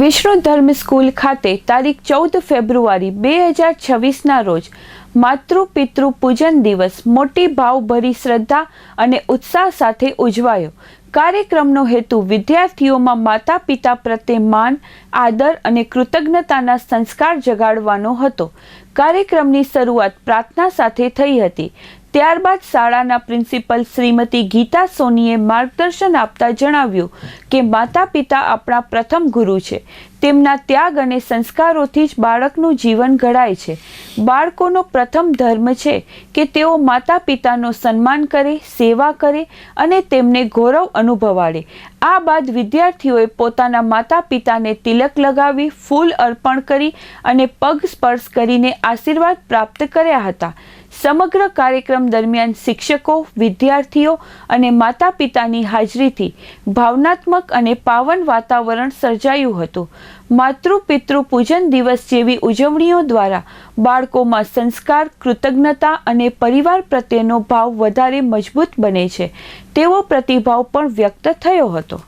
વિષ્ણુ ધર્મ સ્કૂલ ખાતે તારીખ ચૌદ ફેબ્રુઆરી બે હજાર છવ્વીસના રોજ માતૃ પિતૃ પૂજન દિવસ મોટી ભાવભરી શ્રદ્ધા અને ઉત્સાહ સાથે ઉજવાયો. કાર્યક્રમનો હેતુ વિદ્યાર્થીઓમાં માતા પિતા પ્રત્યે માન, આદર અને કૃતજ્ઞતાના સંસ્કાર જગાડવાનો હતો. કાર્યક્રમની શરૂઆત પ્રાર્થના સાથે થઈ હતી. ત્યારબાદ શાળાના પ્રિન્સિપલ શ્રીમતી ગીતા સોનીએ માર્ગદર્શન આપતા જણાવ્યું કે માતા પિતા આપણા પ્રથમ ગુરુ છે. તેમના ત્યાગ અને સંસ્કારોથી જ બાળકનું જીવન ઘડાય છે. બાળકોનો પ્રથમ ધર્મ છે કે તેઓ માતા પિતાનો સન્માન કરે, સેવા કરે અને તેમને ગૌરવ અનુભવાડે. આ બાદ વિદ્યાર્થીઓએ પોતાના માતા પિતાને તિલક લગાવી, ફૂલ અર્પણ કરી અને પગ સ્પર્શ કરીને આશીર્વાદ પ્રાપ્ત કર્યા હતા. સમગ્ર કાર્યક્રમ દરમિયાન શિક્ષકો, વિદ્યાર્થીઓ અને માતા પિતાની હાજરીથી ભાવનાત્મક અને પાવન વાતાવરણ સર્જાયું હતું. માતૃ પિતૃ પૂજન દિવસ જેવી ઉજવણીઓ દ્વારા બાળકોમાં સંસ્કાર, કૃતજ્ઞતા અને પરિવાર પ્રત્યેનો ભાવ વધારે મજબૂત બને છે. તેવો પ્રતિભાવ પણ વ્યક્ત થયો હતો.